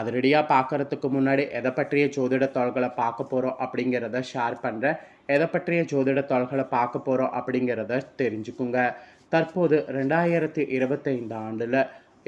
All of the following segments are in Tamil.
அதிரடியாக பார்க்கறதுக்கு முன்னாடி எதை பற்றிய ஜோதிட தாள்களை பார்க்க போகிறோம் அப்படிங்கிறத ஷேர் பண்ணுறேன் எதை பற்றிய ஜோதிட தாள்களை பார்க்க போகிறோம் அப்படிங்கிறத தெரிஞ்சுக்குங்க. தற்போது ரெண்டாயிரத்தி இருபத்தைந்து ஆண்டில்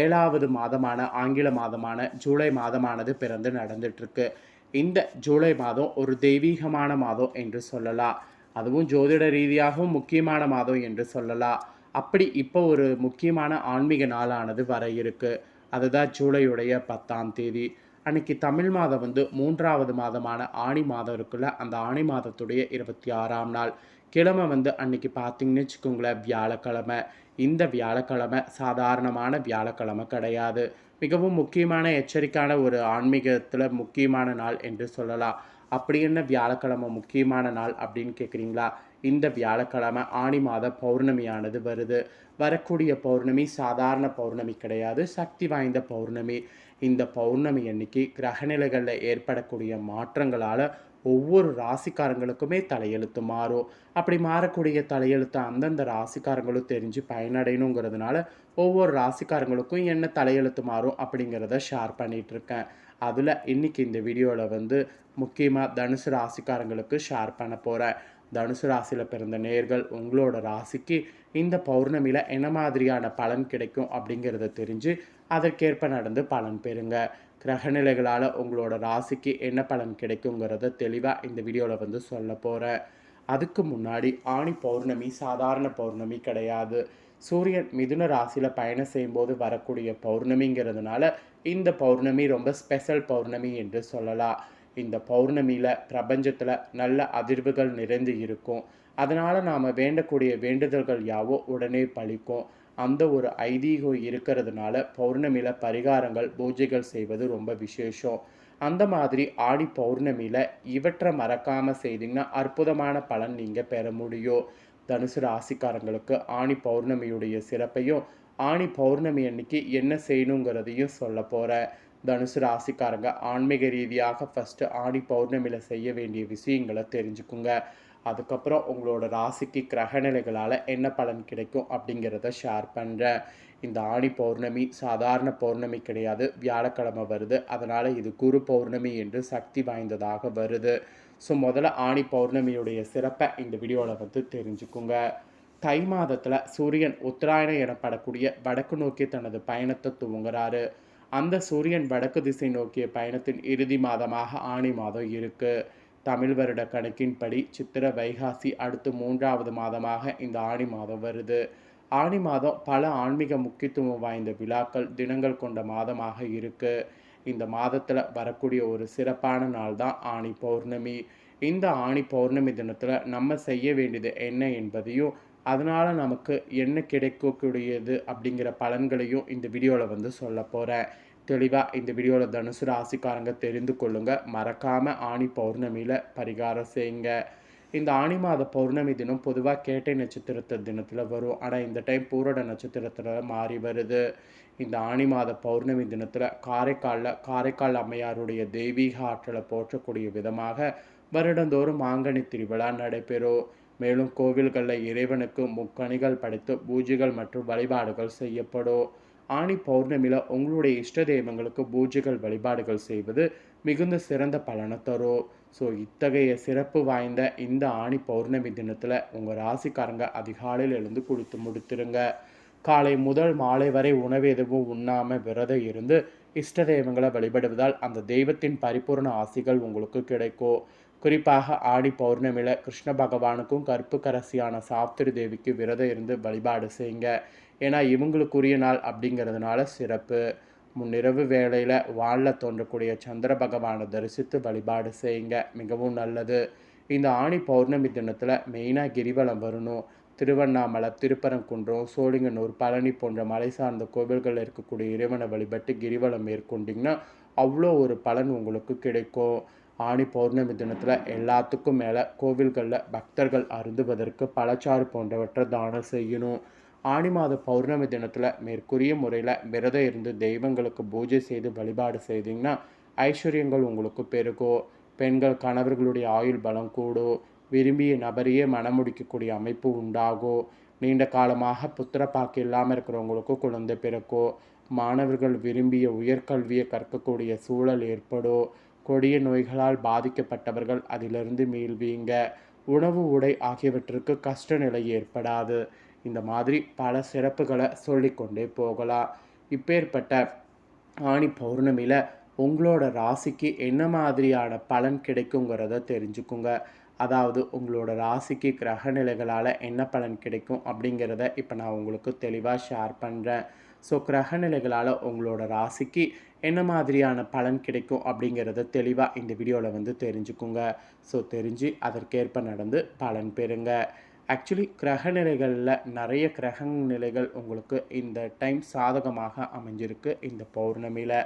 ஏழாவது மாதமான ஆங்கில மாதமான ஜூலை மாதமானது பிறந்து நடந்துட்டுருக்கு. இந்த ஜூலை மாதம் ஒரு தெய்வீகமான மாதம் என்று சொல்லலாம். அதுவும் ஜோதிட ரீதியாகவும் முக்கியமான மாதம் என்று சொல்லலாம். அப்படி இப்போ ஒரு முக்கியமான ஆன்மீக நாளானது வர இருக்குது அதுதான் ஜூலையுடைய பத்தாம் தேதி. அன்னைக்கு தமிழ் மாதம் வந்து மூன்றாவது மாதமான ஆணி மாதம் இருக்குல்ல அந்த ஆணி மாதத்துடைய இருபத்தி ஆறாம் நாள். கிழமை வந்து அன்னைக்கு பார்த்தீங்கன்னு வச்சுக்கோங்களேன் வியாழக்கிழமை. இந்த வியாழக்கிழமை சாதாரணமான வியாழக்கிழமை கிடையாது. மிகவும் முக்கியமான எச்சரிக்கையான ஒரு ஆன்மீகத்தில் முக்கியமான நாள் என்று சொல்லலாம். அப்படி என்ன வியாழக்கிழமை முக்கியமான நாள் அப்படின்னு கேட்குறீங்களா இந்த வியாழக்கிழமை ஆணி மாத பௌர்ணமியானது வருது. வரக்கூடிய பௌர்ணமி சாதாரண பௌர்ணமி கிடையாது சக்தி வாய்ந்த பௌர்ணமி. இந்த பௌர்ணமி அன்னைக்கு கிரகநிலைகளில் ஏற்படக்கூடிய மாற்றங்களால் ஒவ்வொரு ராசிக்காரங்களுக்குமே தலையெழுத்து மாறும். அப்படி மாறக்கூடிய தலையெழுத்து அந்தந்த ராசிக்காரங்களும் தெரிஞ்சு பயனடையணுங்கிறதுனால ஒவ்வொரு ராசிக்காரங்களுக்கும் என்ன தலையெழுத்து மாறும் அப்படிங்கிறத ஷேர் பண்ணிகிட்ருக்கேன் இருக்கேன் அதில் இன்னைக்கு இந்த வீடியோவில் வந்து முக்கியமாக தனுசு ராசிக்காரங்களுக்கு ஷேர் பண்ண போகிறேன் தனுசு ராசியில் பிறந்த நேர்கள் உங்களோட ராசிக்கு இந்த பௌர்ணமியில் என்ன மாதிரியான பலன் கிடைக்கும் அப்படிங்கிறத தெரிஞ்சு அதற்கேற்ப நடந்து பலன் பெறுங்க. கிரகநிலைகளால் உங்களோட ராசிக்கு என்ன பலன் கிடைக்குங்கிறத தெளிவாக இந்த வீடியோவில் வந்து சொல்ல போகிறேன் அதுக்கு முன்னாடி ஆணி பௌர்ணமி சாதாரண பௌர்ணமி கிடையாது. சூரியன் மிதுன ராசியில் பயணம் செய்யும்போது வரக்கூடிய பௌர்ணமிங்கிறதுனால இந்த பௌர்ணமி ரொம்ப ஸ்பெஷல் பௌர்ணமி என்று சொல்லலாம். இந்த பௌர்ணமியில் பிரபஞ்சத்தில் நல்ல அதிர்வுகள் நிறைந்து இருக்கும். அதனால் நாம் வேண்டக்கூடிய வேண்டுதல்கள் யாவோ உடனே பழிக்கும். அந்த ஒரு ஐதீகம் இருக்கிறதுனால பௌர்ணமியில் பரிகாரங்கள் பூஜைகள் செய்வது ரொம்ப விசேஷம். அந்த மாதிரி ஆடி பௌர்ணமியில் இவற்றை மறக்காமல் செய்தீங்கன்னா அற்புதமான பலன் நீங்கள் பெற முடியும். தனுசு ராசிக்காரங்களுக்கு ஆணி பௌர்ணமியுடைய சிறப்பையும் ஆணி பௌர்ணமி அன்னைக்கு என்ன செய்யணுங்கிறதையும் சொல்ல போகிறேன் தனுசு ராசிக்காரங்க ஆன்மீக ரீதியாக ஃபஸ்ட்டு ஆணி பௌர்ணமியில் செய்ய வேண்டிய விஷயங்களை தெரிஞ்சுக்குங்க. அதுக்கப்புறம் உங்களோட ராசிக்கு கிரகநிலைகளால் என்ன பலன் கிடைக்கும் அப்படிங்கிறத ஷேர் பண்ணுறேன் இந்த ஆணி பௌர்ணமி சாதாரண பௌர்ணமி கிடையாது வியாழக்கிழமை வருது. அதனால் இது குரு பௌர்ணமி என்று சக்தி வாய்ந்ததாக வருது. ஸோ முதல்ல ஆணி பௌர்ணமியுடைய சிறப்பை இந்த வீடியோவில் வந்து தெரிஞ்சுக்குங்க. தை மாதத்தில் சூரியன் உத்தராயணம் எனப்படக்கூடிய வடக்கு நோக்கி தனது பயணத்தை துவங்குறாரு. அந்த சூரியன் வடக்கு திசை நோக்கிய பயணத்தின் இறுதி மாதமாக ஆணி மாதம் இருக்கு. தமிழ் வருட கணக்கின்படி சித்திர வைகாசி அடுத்து மூன்றாவது மாதமாக இந்த ஆணி மாதம் வருது. ஆணி மாதம் பல ஆன்மீக முக்கியத்துவம் வாய்ந்த விழாக்கள் தினங்கள் கொண்ட மாதமாக இருக்கு. இந்த மாதத்தில் வரக்கூடிய ஒரு சிறப்பான நாள் தான் ஆணி பௌர்ணமி. இந்த ஆணி பௌர்ணமி தினத்தில் நம்ம செய்ய வேண்டியது என்ன என்பதையும் அதனால் நமக்கு என்ன கிடைக்கக்கூடியது அப்படிங்கிற பலன்களையும் இந்த வீடியோவில் வந்து சொல்ல போகிறேன் தெளிவாக இந்த வீடியோவில் தனுசு ராசிக்காரங்க தெரிந்து கொள்ளுங்கள் மறக்காமல் ஆணி பௌர்ணமியில் பரிகாரம் செய்யுங்க. இந்த ஆணி மாத பௌர்ணமி தினம் பொதுவாக கேட்டை நட்சத்திரத்து தினத்தில் வரும். ஆனால் இந்த டைம் பூரட நட்சத்திரத்தில் மாறி வருது. இந்த ஆணி மாத பௌர்ணமி தினத்தில் காரைக்காலில் காரைக்கால் அம்மையாருடைய தெய்வீக ஆற்றலை போற்றக்கூடிய விதமாக வருடந்தோறும் மாங்கனி திருவிழா நடைபெறும். மேலும் கோவில்களில் இறைவனுக்கு முக்கணிகள் படைத்து பூஜைகள் மற்றும் வழிபாடுகள் செய்யப்படும் ஆணி பௌர்ணமியில் உங்களுடைய இஷ்ட தெய்வங்களுக்கு பூஜைகள் வழிபாடுகள் செய்வது மிகுந்த சிறந்த பலனை தரும். ஸோ இத்தகைய சிறப்பு வாய்ந்த இந்த ஆணி பௌர்ணமி தினத்தில் உங்கள் ராசிக்காரங்க அதிகாலையில் எழுந்து கொடுத்து முடித்திருங்க. காலை முதல் மாலை வரை உணவு எதுவும் உண்ணாமல் விரதம் இருந்து இஷ்ட தெய்வங்களை வழிபடுவதால் அந்த தெய்வத்தின் பரிபூர்ண ஆசிகள் உங்களுக்கு கிடைக்கும். குறிப்பாக ஆடி பௌர்ணமியில் கிருஷ்ண பகவானுக்கும் கருப்பு கரசியான சாப்திரி தேவிக்கு விரதம் இருந்து வழிபாடு செய்யுங்க. ஏன்னா இவங்களுக்குரிய நாள் அப்படிங்கிறதுனால சிறப்பு. முன்னிரவு வேளையில் வானில் தோன்றக்கூடிய சந்திர பகவானை தரிசித்து வழிபாடு செய்யுங்க. மிகவும் நல்லது. இந்த ஆணி பௌர்ணமி தினத்தில் மெயினாக கிரிவலம் வரணும். திருவண்ணாமலை திருப்பரங்குன்றம் சோழிங்கனூர் பழனி போன்ற மலை சார்ந்த கோவில்களில் இருக்கக்கூடிய இறைவனை வழிபட்டு கிரிவலம் மேற்கொண்டிங்கன்னா அவ்வளோ ஒரு பலன் உங்களுக்கு கிடைக்கும். ஆணி பௌர்ணமி தினத்தில் எல்லாத்துக்கும் மேலே கோவில்களில் பக்தர்கள் அருந்துவதற்கு பழச்சாறு போன்றவற்றை தானம் செய்யணும். ஆணி மாத பௌர்ணமி தினத்தில் மேற்கூறிய முறையில் விரதம் இருந்து தெய்வங்களுக்கு பூஜை செய்து வழிபாடு செய்தீங்கன்னா ஐஸ்வர்யங்கள் உங்களுக்கு பெருகும் பெண்கள் கணவர்களுடைய ஆயுள் பலம் கூடும் விரும்பிய நபரையே மணமுடிக்கக்கூடிய அமைப்பு உண்டாகும் நீண்ட காலமாக புத்திரப்பாக்கு இல்லாமல் இருக்கிறவங்களுக்கு குழந்தை பிறக்கும் மாணவர்கள் விரும்பிய உயர்கல்வியை கற்கக்கூடிய சூழல் ஏற்படும் கொடிய நோய்களால் பாதிக்கப்பட்டவர்கள் அதிலிருந்து மீள்வீங்க உணவு உடை ஆகியவற்றுக்கு கஷ்ட நிலை ஏற்படாது. இந்த மாதிரி பல சிறப்புகளை சொல்லிக்கொண்டே போகலாம். இப்பேற்பட்ட ஆணி பௌர்ணமியில் உங்களோட ராசிக்கு என்ன மாதிரியான பலன் கிடைக்குங்கிறத தெரிஞ்சுக்குங்க. அதாவது உங்களோட ராசிக்கு கிரக நிலைகளால் என்ன பலன் கிடைக்கும் அப்படிங்கிறத இப்போ நான் உங்களுக்கு தெளிவாக ஷேர் பண்ணுறேன் ஸோ கிரக நிலைகளால் உங்களோட ராசிக்கு என்ன மாதிரியான பலன் கிடைக்கும் அப்படிங்கிறத தெளிவாக இந்த வீடியோவில் வந்து தெரிஞ்சுக்குங்க. ஸோ தெரிஞ்சு அதற்கேற்ப நடந்து பலன் பெறுங்க. ஆக்சுவலி கிரக நிலைகளில் நிறைய கிரக நிலைகள் உங்களுக்கு இந்த டைம் சாதகமாக அமைஞ்சிருக்கு இந்த பௌர்ணமியில்.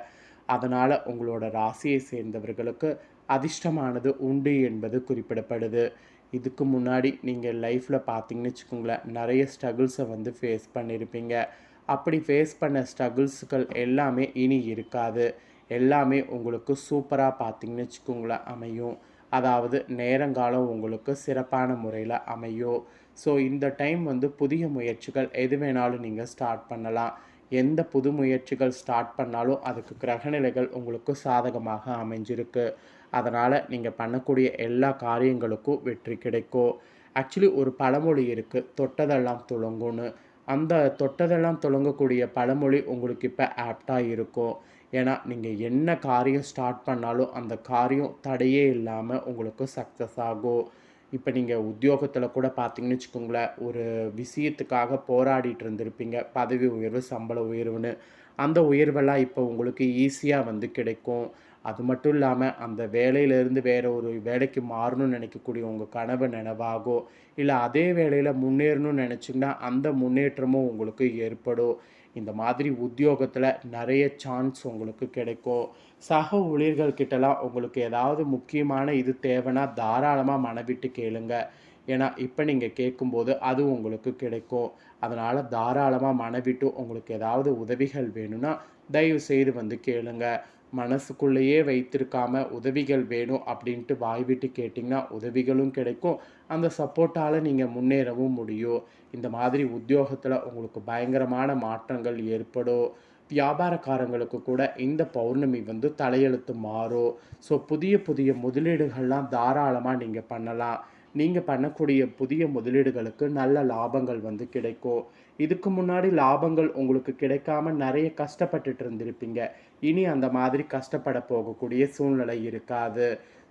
அதனால் உங்களோட ராசியை சேர்ந்தவர்களுக்கு அதிர்ஷ்டமானது உண்டு என்பது குறிப்பிடப்படுது. இதுக்கு முன்னாடி நீங்கள் லைஃப்பில் பார்த்தீங்கன்னு வச்சுக்கோங்களேன் நிறைய ஸ்ட்ரகிள்ஸை வந்து ஃபேஸ் பண்ணியிருப்பீங்க அப்படி ஃபேஸ் பண்ண ஸ்ட்ரகிள்ஸுகள் எல்லாமே இனி இருக்காது. எல்லாமே உங்களுக்கு சூப்பராக பார்த்தீங்கன்னு வச்சுக்கோங்களேன் அமையும். அதாவது நேரங்காலம் உங்களுக்கு சிறப்பான முறையில் அமையும். ஸோ இந்த டைம் வந்து புதிய முயற்சிகள் எது வேணாலும் நீங்கள் ஸ்டார்ட் பண்ணலாம். எந்த புது முயற்சிகள் ஸ்டார்ட் பண்ணாலும் அதுக்கு கிரகநிலைகள் உங்களுக்கு சாதகமாக அமைஞ்சிருக்கு. அதனால் நீங்கள் பண்ணக்கூடிய எல்லா காரியங்களுக்கும் வெற்றி கிடைக்கும். ஆக்சுவலி ஒரு பழமொழி இருக்குது தொட்டதெல்லாம் துளங்கும்னு. அந்த தொட்டதெல்லாம் தொடங்கக்கூடிய பழமொழி உங்களுக்கு இப்போ ஆப்டாக இருக்கும் ஏன்னா நீங்கள் என்ன காரியம் ஸ்டார்ட் பண்ணாலும் அந்த காரியம் தடையே இல்லாமல் உங்களுக்கு சக்ஸஸ் ஆகும். இப்போ நீங்கள் உத்தியோகத்தில் கூட பார்த்தீங்கன்னு வச்சுக்கோங்களேன் ஒரு விஷயத்துக்காக போராடிட்டு இருந்திருப்பீங்க. பதவி உயர்வு சம்பள உயர்வுன்னு. அந்த உயர்வெல்லாம் இப்போ உங்களுக்கு ஈஸியாக வந்து கிடைக்கும். அது மட்டும் இல்லாமல் அந்த வேலையிலேருந்து வேறு ஒரு வேலைக்கு மாறணும்னு நினைக்கக்கூடிய உங்கள் கனவு நினைவாகோ இல்லை அதே வேலையில் முன்னேறணும்னு நினச்சிங்கன்னா அந்த முன்னேற்றமும் உங்களுக்கு ஏற்படும். இந்த மாதிரி உத்தியோகத்தில் நிறைய சான்ஸ் உங்களுக்கு கிடைக்கும். சக ஊழியர்கள்கிட்டலாம் உங்களுக்கு ஏதாவது முக்கியமான இது தேவைன்னா தாராளமாக மனவிட்டு கேளுங்க. ஏன்னா இப்போ நீங்கள் கேட்கும்போது அது உங்களுக்கு கிடைக்கும். அதனால் தாராளமாக மனவிட்டு உங்களுக்கு ஏதாவது உதவிகள் வேணும்னா தயவு செய்து வந்து கேளுங்கள் மனசுக்குள்ளேயே வைத்திருக்காம உதவிகள் வேணும் அப்படின்ட்டு வாய் விட்டு கேட்டிங்கன்னா உதவிகளும் கிடைக்கும். அந்த சப்போர்ட்டால் நீங்கள் முன்னேறவும் முடியும். இந்த மாதிரி உத்தியோகத்தில் உங்களுக்கு பயங்கரமான மாற்றங்கள் ஏற்படும். வியாபாரக்காரங்களுக்கு கூட இந்த பௌர்ணமி வந்து தலையெழுத்து மாறும். ஸோ புதிய புதிய முதலீடுகள்லாம் தாராளமாக நீங்கள் பண்ணலாம். நீங்கள் பண்ணக்கூடிய புதிய முதலீடுகளுக்கு நல்ல லாபங்கள் வந்து கிடைக்கும். இதுக்கு முன்னாடி லாபங்கள் உங்களுக்கு கிடைக்காம நிறைய கஷ்டப்பட்டுட்டு இருந்திருப்பீங்க. இனி அந்த மாதிரி கஷ்டப்பட போகக்கூடிய சூழ்நிலை இருக்காது.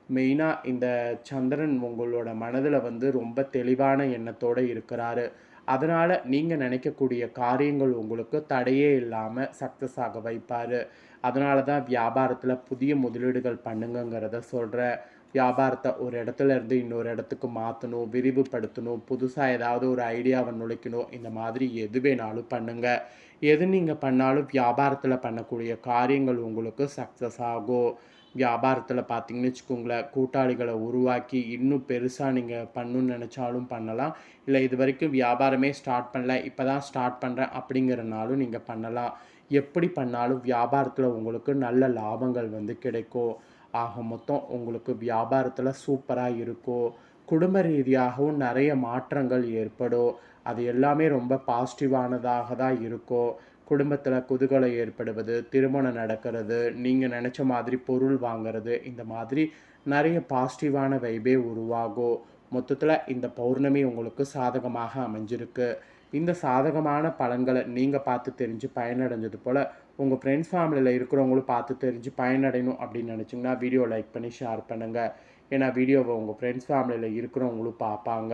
மெயினாக இந்த சந்திரன் உங்களோட மனதில் வந்து ரொம்ப தெளிவான எண்ணத்தோடு இருக்கிறாரு. அதனால் நீங்கள் நினைக்கக்கூடிய காரியங்கள் உங்களுக்கு தடையே இல்லாமல் சக்ஸஸ் ஆக வைப்பார். அதனால தான் வியாபாரத்தில் புதிய முதலீடுகள் பண்ணுங்கங்கிறத சொல்கிறேன் வியாபாரத்தை ஒரு இடத்துல இருந்து இன்னொரு இடத்துக்கு மாற்றணும் விரிவுபடுத்தணும் புதுசாக ஏதாவது ஒரு ஐடியாவை நுழைக்கணும் இந்த மாதிரி எது வேணாலும் பண்ணுங்கள் எது நீங்கள் பண்ணாலும் வியாபாரத்தில் பண்ணக்கூடிய காரியங்கள் உங்களுக்கு சக்ஸஸ் ஆகும். வியாபாரத்தில் பார்த்தீங்கன்னு வச்சுக்கோங்களேன் கூட்டாளிகளை உருவாக்கி இன்னும் பெருசாக நீங்கள் பண்ணணும்னு நினச்சாலும் பண்ணலாம். இல்லை இது வரைக்கும் வியாபாரமே ஸ்டார்ட் பண்ணல இப்போ தான் ஸ்டார்ட் பண்ணுறேன் அப்படிங்கிறனாலும் நீங்கள் பண்ணலாம். எப்படி பண்ணாலும் வியாபாரத்தில் உங்களுக்கு நல்ல லாபங்கள் வந்து கிடைக்கும். ஆக மொத்தம் உங்களுக்கு வியாபாரத்தில் சூப்பராக இருக்கும் குடும்ப ரீதியாகவும் நிறைய மாற்றங்கள் ஏற்படும் அது எல்லாமே ரொம்ப பாசிட்டிவானதாக தான் இருக்கும் குடும்பத்தில் குதுகலை ஏற்படுவது திருமணம் நடக்கிறது நீங்கள் நினச்ச மாதிரி பொருள் வாங்குறது இந்த மாதிரி நிறைய பாசிட்டிவான வைபே உருவாகும் மொத்தத்தில் இந்த பௌர்ணமி உங்களுக்கு சாதகமாக அமைஞ்சிருக்கு. இந்த சாதகமான பலன்களை நீங்கள் பார்த்து தெரிஞ்சு பயனடைஞ்சது போல் உங்கள் ஃப்ரெண்ட்ஸ் ஃபேமிலியில் இருக்கிறவங்களும் பார்த்து தெரிஞ்சு பயனடையணும் அப்படின்னு நினச்சிங்கன்னா வீடியோ லைக் பண்ணி ஷேர் பண்ணுங்கள் ஏன்னா வீடியோவை உங்கள் ஃப்ரெண்ட்ஸ் ஃபேமிலியில் இருக்கிறவங்களும் பார்ப்பாங்க.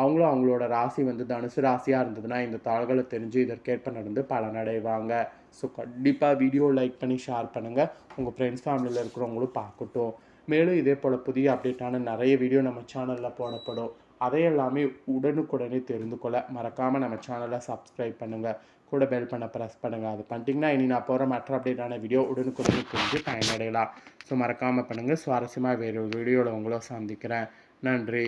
அவங்களும் அவங்களோட ராசி வந்து தனுசு ராசியாக இருந்ததுன்னா இந்த தாள்களை தெரிஞ்சு இதற்கேற்ப நடந்து பலனடைவாங்க. ஸோ கண்டிப்பாக வீடியோ லைக் பண்ணி ஷேர் பண்ணுங்கள் உங்கள் ஃப்ரெண்ட்ஸ் ஃபேமிலியில் இருக்கிறவங்களும் பார்க்கட்டும். மேலும் இதே போல் புதிய அப்டேட்டான நிறைய வீடியோ நம்ம சேனலில் போடப்படும். அதையெல்லாமே உடனுக்குடனே தெரிந்து கொள்ள மறக்காமல் நம்ம சேனலை சப்ஸ்கிரைப் பண்ணுங்கள் கூட பெல் பண்ண ப்ரெஸ் பண்ணுங்கள் அது பண்ணிட்டீங்கன்னா இனி நான் போகிற மற்ற அப்டேட்டான வீடியோ உடனுக்குடனே தெரிஞ்சு பயனடையலாம். ஸோ மறக்காமல் பண்ணுங்கள் சுவாரஸ்யமாக வேறு ஒரு வீடியோவில் உங்களை சந்திக்கிறேன். நன்றி.